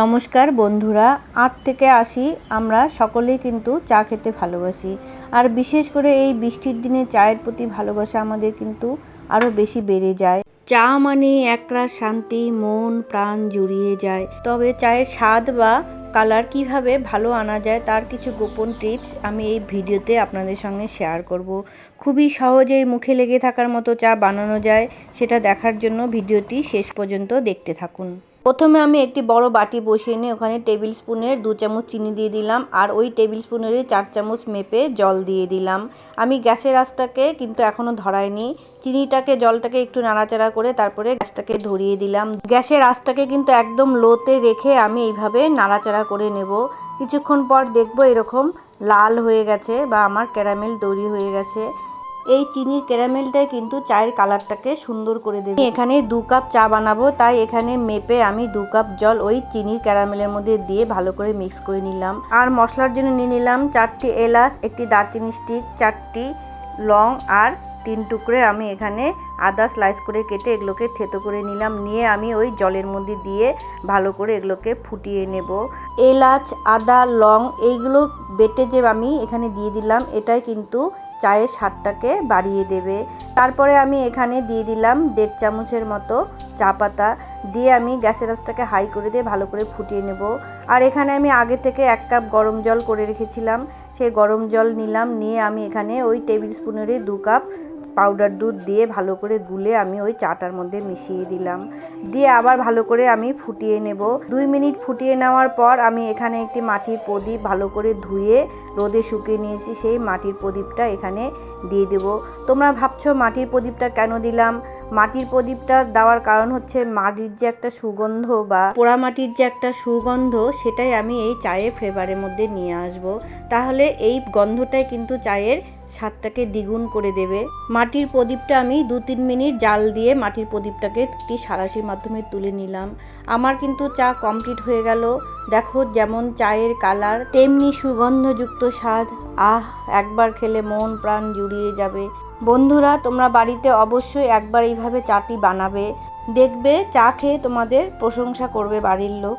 নমস্কার বন্ধুরা, আট থেকে আসি আমরা সকলেই কিন্তু চা খেতে ভালোবাসি। আর বিশেষ করে এই বৃষ্টির দিনে চায়ের প্রতি ভালোবাসা আমাদের কিন্তু আরও বেশি বেড়ে যায়। চা মানে একরাশ শান্তি, মন, প্রাণ জুড়িয়ে যায়। তবে চায়ের স্বাদ বা কালার কীভাবে ভালো আনা যায় তার কিছু গোপন টিপস আমি এই ভিডিওতে আপনাদের সঙ্গে শেয়ার করব। খুবই সহজেই মুখে লেগে থাকার মতো চা বানানো যায়, সেটা দেখার জন্য ভিডিওটি শেষ পর্যন্ত দেখতে থাকুন। প্রথমে আমি একটি বড় বাটি বসিয়ে নিয়ে ওখানে টেবিল স্পুনের দু চামচ চিনি দিয়ে দিলাম আর ওই টেবিল স্পুনেরই চার চামচ মেপে জল দিয়ে দিলাম। আমি গ্যাসের আঁচটাকে কিন্তু এখনও ধরাইনি। চিনিটাকে, জলটাকে একটু নাড়াচাড়া করে তারপরে গ্যাসটাকে ধরিয়ে দিলাম। গ্যাসের আঁচটাকে কিন্তু একদম লোতে রেখে আমি এইভাবে নাড়াচাড়া করে নেব। কিছুক্ষণ পর দেখব এরকম লাল হয়ে গেছে বা আমার ক্যারামেল তৈরি হয়ে গেছে। এই চিনির ক্যারামেলটাই কিন্তু চায়ের কালারটাকে সুন্দর করে দেবে। এখানে দু কাপ চা বানাবো, তাই এখানে মেপে আমি দু কাপ জল ওই চিনির ক্যারামেলের মধ্যে দিয়ে ভালো করে মিক্স করে নিলাম। আর মশলার জন্য নিয়ে নিলাম চারটি এলাচ, একটি দারচিনি স্টিক, চারটি লং আর তিন টুকরে আমি এখানে আদা স্লাইস করে কেটে এগুলোকে থেতো করে নিলাম। নিয়ে আমি ওই জলের মধ্যে দিয়ে ভালো করে এগুলোকে ফুটিয়ে নেব। এলাচ, আদা, লং এইগুলো বেটে যে আমি এখানে দিয়ে দিলাম, এটাই কিন্তু চায়ের স্বাদটাকে বাড়িয়ে দেবে। তারপরে আমি এখানে দিয়ে দিলাম দেড় চামচের মতো চা পাতা। দিয়ে আমি গ্যাসের আঁচটাকে হাই করে দিয়ে ভালো করে ফুটিয়ে নেব। আর এখানে আমি আগে থেকে এক কাপ গরম জল করে রেখেছিলাম। সেই গরম জল নিলাম। নিয়ে আমি এখানে ওই টেবিল স্পুনেরই দু কাপ পাউডার দুধ দিয়ে ভালো করে গুলে আমি ওই চাটার মধ্যে মিশিয়ে দিলাম। দিয়ে আবার ভালো করে আমি ফুটিয়ে নেব। দুই মিনিট ফুটিয়ে নেওয়ার পর আমি এখানে একটি মাটির প্রদীপ ভালো করে ধুয়ে রোদে শুকিয়ে নিয়েছি। সেই মাটির প্রদীপটা এখানে দিয়ে দেব। তোমরা ভাবছ মাটির প্রদীপটা কেন দিলাম? মাটির প্রদীপটা দেওয়ার কারণ হচ্ছে মাটির যে একটা সুগন্ধ বা পোড়া মাটির যে একটা সুগন্ধ, সেটাই আমি এই চায়ের ফ্লেভারের মধ্যে নিয়ে আসব। তাহলে এই গন্ধটাই কিন্তু চায়ের স্বাদটাকে দ্বিগুণ করে দেবে। মাটির প্রদীপটা আমি দু তিন মিনিট জাল দিয়ে মাটির প্রদীপটাকে একটি সারাশির মাধ্যমে তুলে নিলাম। আমার কিন্তু চা কমপ্লিট হয়ে গেল। দেখো যেমন চায়ের কালার, তেমনি সুগন্ধযুক্ত স্বাদ। আহ, একবার খেলে মন প্রাণ জুড়িয়ে যাবে। বন্ধুরা, তোমরা বাড়িতে অবশ্যই একবার এইভাবে চাটি বানাবে। দেখবে চা খেয়ে তোমাদের প্রশংসা করবে বাড়ির লোক।